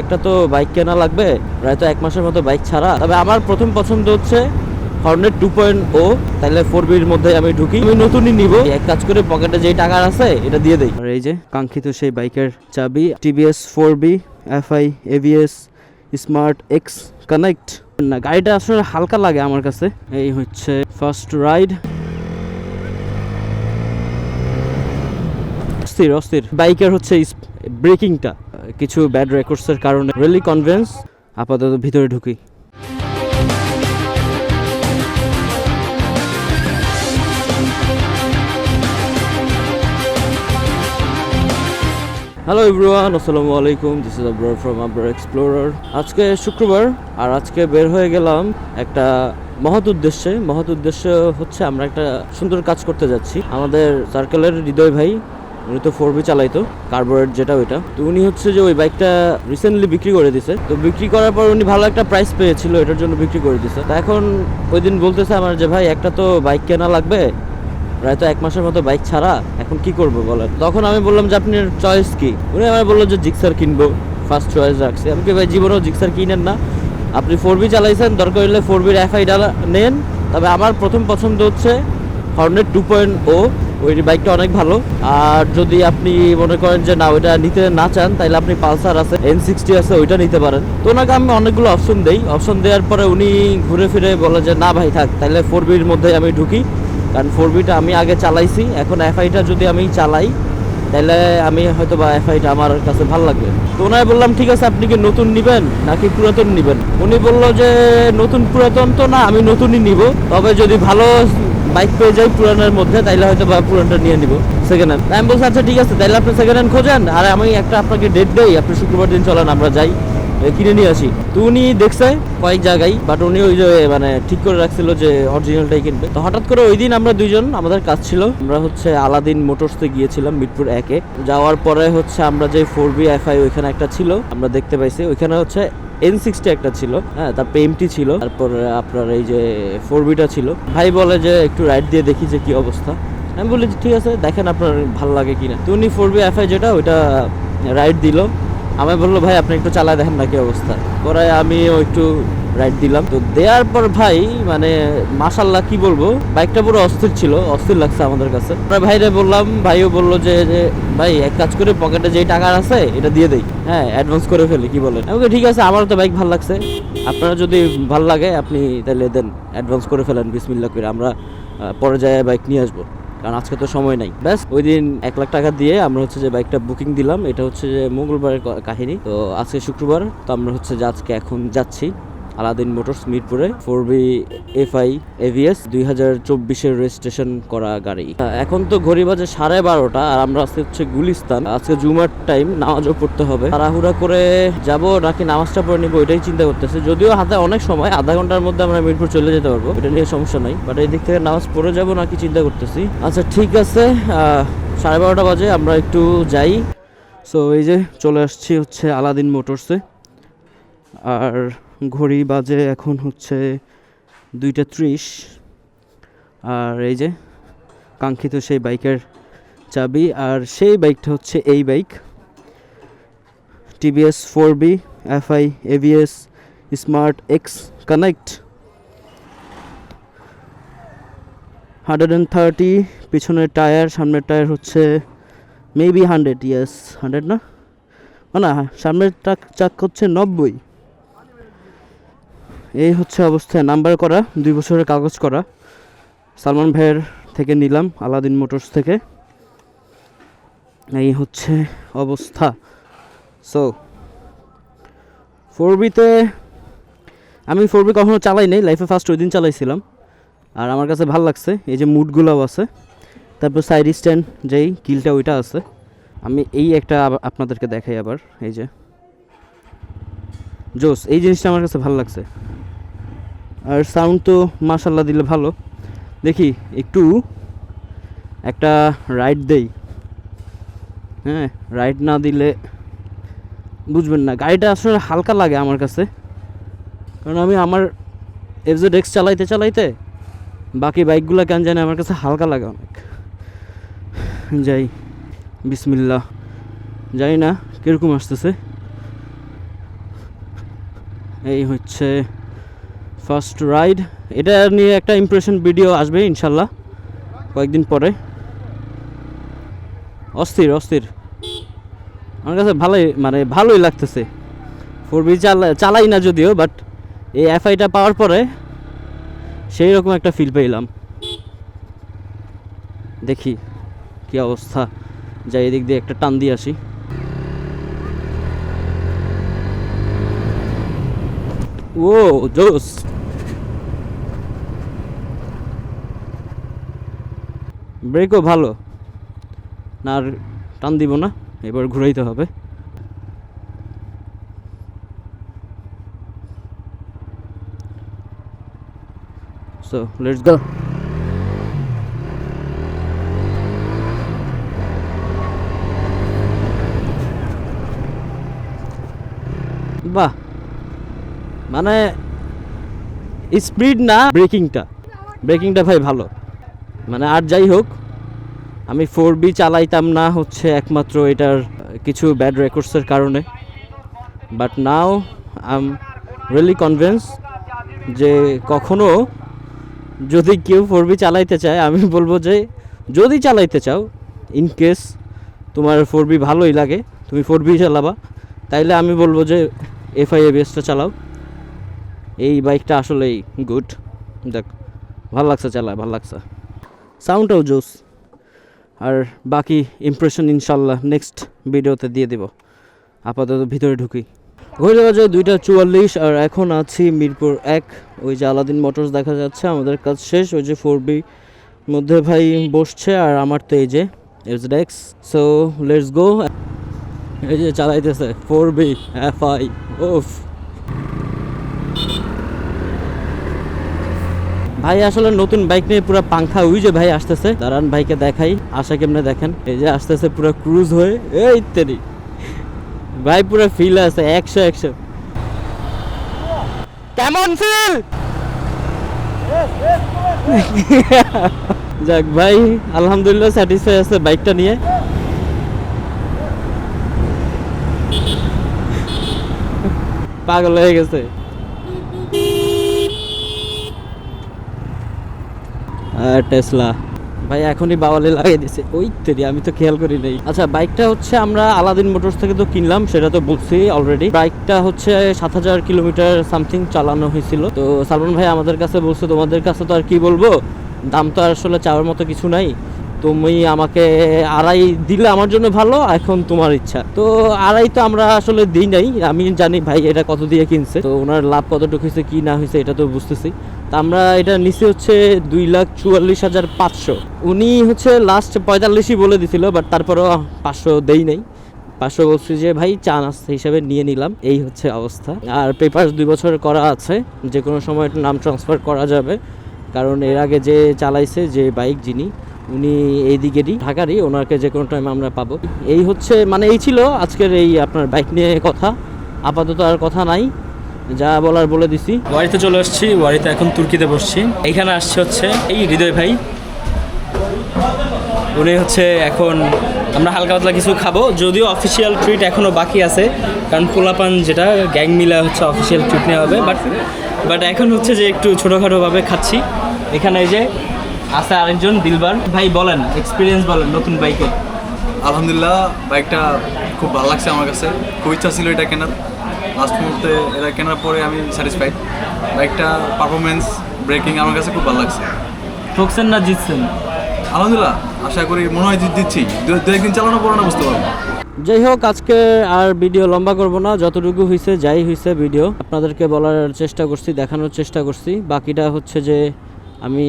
একটা তো বাইক কেনা লাগবে প্রায় তো এক মাসের মতো বাইক ছাড়া। তবে আমার প্রথম পছন্দ হচ্ছে হর্নেট টু পয়েন্ট ও তাহলে ফোর বির মধ্যে আমি ঢুকি। আমি নতুনই নিব। এক কাজ করে, পকেটে যেই টাকা আছে, এটা দিয়ে দেই। আর এই যে কাঙ্ক্ষিত সেই বাইকের চাবি TVS four B FI AVS smart X connect না, গাড়িটা আসলে হালকা লাগে আমার কাছে। এই হচ্ছে ফার্স্ট রাইড অস্থির অস্থির। বাইকের হচ্ছে ব্রেকিংটা কিছু ব্যাড রেকর্ডসের কারণে রিয়েলি কনভিন্স আপাতত ভিতরে ঢুকি। হ্যালো এভরিওয়ান আসসালামু আলাইকুম this is Abrar from Abrar explorer আজকে শুক্রবার, আর আজকে বের হয়ে গেলাম একটা মহৎ উদ্দেশ্যে। মহৎ উদ্দেশ্য হচ্ছে আমরা একটা সুন্দর কাজ করতে যাচ্ছি। আমাদের সার্কেলের হৃদয় ভাই উনি তো ফোর বি চালাইতো, কার্বোরেট যেটা ওইটা। তো উনি হচ্ছে যে ওই বাইকটা রিসেন্টলি বিক্রি করে দিছে। তো বিক্রি করার পর উনি ভালো একটা প্রাইস পেয়েছিল, এটার জন্য বিক্রি করে দিছে। তা এখন ওই দিন বলতেছে আমার যে, ভাই, একটা তো বাইক কেনা লাগবে, প্রায় তো এক মাসের মতো বাইক ছাড়া, এখন কি করব বলেন? তখন আমি বললাম যে, আপনার চয়েস কি? উনি আমার বলল যে জিক্সার কিনবো ফার্স্ট চয়েস রাখছি। আমি কি ভাই, জীবনেও জিক্সার কিনেন না। আপনি ফোর বি চালাইছেন, দরকার হলে ফোর বির এফআই ডালা নেন। তবে আমার প্রথম পছন্দ হচ্ছে হর্নেট টু পয়েন্ট ও ওই বাইকটা অনেক ভালো। আর যদি আপনি মনে করেন যে, না, ওইটা নিতে না চান তাহলে আপনি পালসার আছে এন সিক্সটি আছে, ওইটা নিতে পারেন। তো ওনাকে আমি অনেকগুলো অপশন দেই। অপশন দেওয়ার পরে উনি ঘুরে ফিরে বলে যে, না ভাই, থাক তাহলে ফোর বির মধ্যে আমি ঢুকি। কারণ ফোর বিটা আমি আগে চালাইছি, এখন এফআইটা যদি আমি চালাই তাহলে আমি হয়তো বা এফআইটা আমার কাছে ভালো লাগবে। তো ওনায় বললাম, ঠিক আছে, আপনি কি নতুন নিবেন নাকি পুরাতন নিবেন? উনি বলল যে, নতুন পুরাতন তো না, আমি নতুনই নিব। তবে যদি ভালো বাইক পেয়ে যাই পুরানোর মধ্যে, তাইলে হয়তো বা পুরানটা নিয়ে নিব। সেকেন্ড হ্যান্ড আমি বলছি আচ্ছা ঠিক আছে, তাইলে আপনি সেকেন্ড হ্যান্ড খোঁজেন। আর আমি একটা আপনাকে ডেট দেই, আপনি শুক্রবার দিন চলেন, আমরা যাই কিনে নিয়ে আসি। তো উনি দেখছে কয়েক জায়গায় বাট উনি ওই যে মানে ঠিক করে রাখছিল যে অরিজিনালটাই কিনবে। তো হঠাৎ করে ওই দিন আমরা দুইজন, আমাদের কাজ ছিল, আমরা হচ্ছে আলাদিন মোটরসে গিয়েছিলাম মিরপুর একে যাওয়ার পরে হচ্ছে আমরা যে ফোর বি এফআই ওইখানে একটা ছিল, আমরা দেখতে পাইছি, ওইখানে হচ্ছে এন সিক্সটি একটা ছিল হ্যাঁ তারপর এমটি ছিল, তারপর আপনার এই যে ফোর বিটা ছিল। ভাই বলে যে একটু রাইড দিয়ে দেখি যে কি অবস্থা। আমি বলি ঠিক আছে, দেখেন আপনার ভালো লাগে কিনা। তো উনি ফোর বি এফআই যেটা, ওইটা রাইড দিল। আমি বলল, ভাই, আপনি একটু চালায় দেখেন না কি অবস্থা। পরে আমি একটু রাইড দিলাম। তো দেওয়ার পর ভাই মানে মাসাল্লাহ কি বলব? বাইকটা পুরো অস্থির ছিল, অস্থির লাগছে আমাদের কাছে। ভাইরে বললাম, ভাইও বলল যে ভাই, এক কাজ করে পকেটে যেই টাকা আছে, এটা দিয়ে দেই। হ্যাঁ অ্যাডভান্স করে ফেলি, কি বলেন? ওকে ঠিক আছে আমার তো বাইক ভালো লাগছে। আপনারা যদি ভালো লাগে, আপনি তাহলে দেন অ্যাডভান্স করে ফেলেন বিসমিল্লা করে আমরা পরে যায় বাইক নিয়ে আসব। কারণ আজকে তো সময় নাই। ব্যাস ওই দিন এক লাখ টাকা দিয়ে আমরা হচ্ছে যে বাইকটা বুকিং দিলাম। এটা হচ্ছে যে মঙ্গলবারের কাহিনী। তো আজকে শুক্রবার, তো আমরা হচ্ছে যে আজকে এখন যাচ্ছি। আলাদিন মোটরস, মিরপুরে four B F I AVS দুই হাজার চব্বিশের রেজিস্ট্রেশন করা গাড়ি। এখন তো ঘড়ি বাজে সাড়ে বারোটা আর আমরা আজকে হচ্ছে গুলিস্তান। আজকে জুমার টাইম, নামাজও পড়তে হবে। তাড়াহুড়া করে যাব নাকি নামাজটা পড়ে নিবো এটাই চিন্তা করতেছে। যদিও হাতে অনেক সময়, আধা ঘণ্টার মধ্যে আমরা মিরপুর চলে যেতে পারব, এটা নিয়ে সমস্যা নাই। বাট এই দিক থেকে নামাজ পড়ে যাব নাকি চিন্তা করতেছি। আচ্ছা ঠিক আছে সাড়ে বারোটা বাজে, আমরা একটু যাই। সো এই যে চলে আসছি হচ্ছে আলাদিন মোটরসে। আর ঘড়ি বাজে এখন হচ্ছে দুইটা ত্রিশ। আর এই যে কাঙ্ক্ষিত সেই বাইকের চাবি, আর সেই বাইকটা হচ্ছে এই bike. TVS four B, FI, AVS, smart X connect. Hundred and thirty, পিছনের টায়ার, সামনের টায়ার হচ্ছে মেবি হান্ড্রেড, ইয়েস হান্ড্রেড না? না, সামনের চাক হচ্ছে নব্বই। এই হচ্ছে অবস্থায় নাম্বার করা, দুই বছরের কাগজ করা। সালমান ভাইয়ের থেকে নিলাম, আলাদিন মোটরস থেকে। এই হচ্ছে অবস্থা। সো ফোর বিতে আমি ফোর বি কখনো চালাই নাই লাইফে ফার্স্ট ওই দিন চালাইছিলাম। আর আমার কাছে ভালো লাগছে, এই যে মুডগুলোও আছে। তারপর সাইড স্ট্যান্ড যেই কিলটা ওইটা আছে। আমি এই একটা আপনাদেরকে দেখাই আবার, এই যে। জোস এই জিনিসটা আমার কাছে ভালো লাগছে। আর সাউন্ড তো মাশাল্লাহ দিলে ভালো। দেখি, একটু একটা রাইড দেই। হ্যাঁ রাইড না দিলে বুঝবেন না। গাড়িটা আসলে হালকা লাগে আমার কাছে। কারণ আমি আমার এফজেড এক্স চালাইতে চালাইতে বাকি বাইকগুলো কেন জানি আমার কাছে হালকা লাগে অনেক। যাই বিসমিল্লা জানি না, কীরকম আসতেছে। এই হচ্ছে ফার্স্ট রাইড। এটা নিয়ে একটা ইমপ্রেশন ভিডিও আসবে, ইনশাল্লাহ, কয়েকদিন পরে। অস্থির অস্থির। আমার কাছে ভালোই মানে ভালোই লাগতেছে। ফোর বি চালাই না যদিও বাট এই এফআইটা পাওয়ার পরে সেই রকম একটা ফিল পেলাম। দেখি কি অবস্থা। যাই এদিক দিয়ে একটা টান দিয়ে আসি। ও, জোস। ব্রেকও ভালো। না, আর টান দিব না, এবার ঘুরাইতে হবে। সো লেটস গো বাহ। মানে স্পিড না ব্রেকিংটা ব্রেকিংটা ভাই ভালো। মানে আর যাই হোক, আমি ফোর বি চালাইতাম না হচ্ছে একমাত্র এটার কিছু ব্যাড রেকর্ডসের কারণে। But now I am really convince যে কখনো যদি কেউ ফোর বি চালাইতে চায়, আমি বলব যে যদি চালাইতে চাও ইন কেস তোমার ফোর বি ভালোই লাগে, তুমি ফোর বি চালাবা, তাইলে আমি বলব যে এফআই এবিএসটা চালাও। এই বাইকটা আসলেই গুড দেখ, ভালো লাগছে চালায়, ভালো লাগছে। সাউন্ডটাও জোস। আর বাকি ইমপ্রেশন ইনশাল্লাহ নেক্সট ভিডিওতে দিয়ে দেব। আপাতত ভিতরে ঢুকি। ঘড়ি বাজে দুইটা চুয়াল্লিশ, আর এখন আছি মিরপুর এক। ওই যে আলাদিন মোটরস দেখা যাচ্ছে, আমাদের কাজ শেষ। ওই যে ফোর বি মধ্যে ভাই বসছে, আর আমার তো এই যে এস ডেক্স সো লেটস গো এই যে চালাইতেছে, ফোর বি এফ আই ওফ ভাই, আসলে নতুন বাইক নিয়ে পুরো পাংখা যে ভাই আসতেছে। দাঁড়ান ভাইকে দেখাই, আশা কেমনে দেখেন? এই যে আসতেছে পুরো ক্রুজ হয়ে। এই ইত্যাদি ভাই, পুরো ফিল আছে, একশো একশো। কেমন ফিল যাক ভাই, আলহামদুলিল্লাহ স্যাটিসফাই আছে বাইকটা নিয়ে। পাগল হয়ে গেছে। টেসলা। ভাই, এখনই বাওয়ালে লাগিয়ে দিছে। ওই তেরি আমি তো খেয়াল করি নাই। আচ্ছা বাইকটা হচ্ছে আমরা আলাদিন মোটরস থেকে তো কিনলাম, সেটা তো বলছি অলরেডি বাইকটা হচ্ছে সাত হাজার কিলোমিটার সামথিং চালানো হয়েছিল। তো সালমান ভাই আমাদের কাছে বলছে, তোমাদের কাছে তো আর কি বলব? দাম তো আর আসলে চাওয়ার মতো কিছু নাই। তুমি আমাকে আড়াই দিলে আমার জন্য ভালো, এখন তোমার ইচ্ছা। তো আড়াই তো আমরা আসলে দিই নাই। আমি জানি ভাই এটা কত দিয়ে কিনছে। তো ওনার লাভ কতটুকু হয়েছে, কি না হয়েছে, এটা তো বুঝতেছি। তা আমরা এটা নিচে হচ্ছে দুই লাখ চুয়াল্লিশ হাজার পাঁচশো। উনি হচ্ছে লাস্ট পঁয়তাল্লিশই বলে দিছিল বাট তারপরেও পাঁচশো দেই নাই। পাঁচশো বলছি যে, ভাই, চা নাস্তা হিসাবে নিয়ে নিলাম। এই হচ্ছে অবস্থা। আর পেপার দুই বছর করা আছে, যে কোনো সময় একটু নাম ট্রান্সফার করা যাবে। কারণ এর আগে যে চালাইছে, যে বাইক যিনি, উনি এই দিকেরই, ঢাকারই, ওনাকে যে কোনো টাইম আমরা পাবো। এই হচ্ছে মানে এই ছিল আজকের এই আপনার বাইক নিয়ে কথা। আপাতত আর কথা নাই। যা বলার বলে দিছি। ওয়ারিতে চলে আসছি ওয়ারিতে এখন তুর্কিতে বসছি। এইখানে আসছে হচ্ছে এই হৃদয় ভাই। উনি হচ্ছে এখন আমরা হালকা পাতলা কিছু খাব যদিও অফিসিয়াল ট্রিট এখনও বাকি আছে কারণ পোলাপান যেটা গ্যাং মিলা হচ্ছে অফিসিয়াল ট্রিট নেওয়া হবে বাট বাট এখন হচ্ছে যে একটু ছোটোখাটোভাবে খাচ্ছি। এখানে এই যে আছে আরেকজন দিলবার। ভাই বলেন এক্সপিরিয়েন্স বলেন নতুন বাইকে আলহামদুলিল্লাহ বাইকটা খুব ভালো লাগছে আমার কাছে। খুব ইচ্ছা ছিল এটা কেনার। লাস্ট মুহূর্তে এটা কেনার পরে আমি স্যাটিসফাইড বাইকটা পারফরমেন্স ব্রেকিং আমার কাছে খুব ভালো লাগছে। ঠকছেন না জিতছেন? আলহামদুলিল্লাহ আশা করি মনে হয় জিত দিচ্ছি দু একদিন চালানোর পর না বুঝতে পারব। যাই হোক আজকে আর ভিডিও লম্বা করব না। যতটুকু হয়েছে যাই হয়েছে ভিডিও। আপনাদেরকে বলার চেষ্টা করছি দেখানোর চেষ্টা করছি। বাকিটা হচ্ছে যে আমি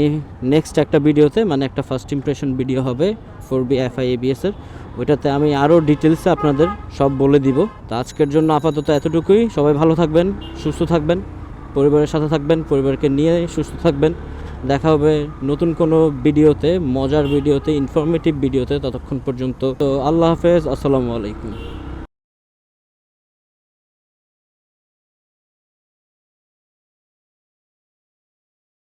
নেক্সট একটা ভিডিওতে মানে একটা ফার্স্ট ইমপ্রেশন ভিডিও হবে ফোর বি এফ আই এবিএসের ওইটাতে আমি আরও ডিটেলসে আপনাদের সব বলে দিব। তো আজকের জন্য আপাতত এতটুকুই। সবাই ভালো থাকবেন, সুস্থ থাকবেন, পরিবারের সাথে থাকবেন, পরিবারকে নিয়ে সুস্থ থাকবেন। দেখা হবে নতুন কোনো ভিডিওতে, মজার ভিডিওতে ইনফরমেটিভ ভিডিওতে ততক্ষণ পর্যন্ত। তো আল্লাহ হাফেজ, আসসালামু আলাইকুম।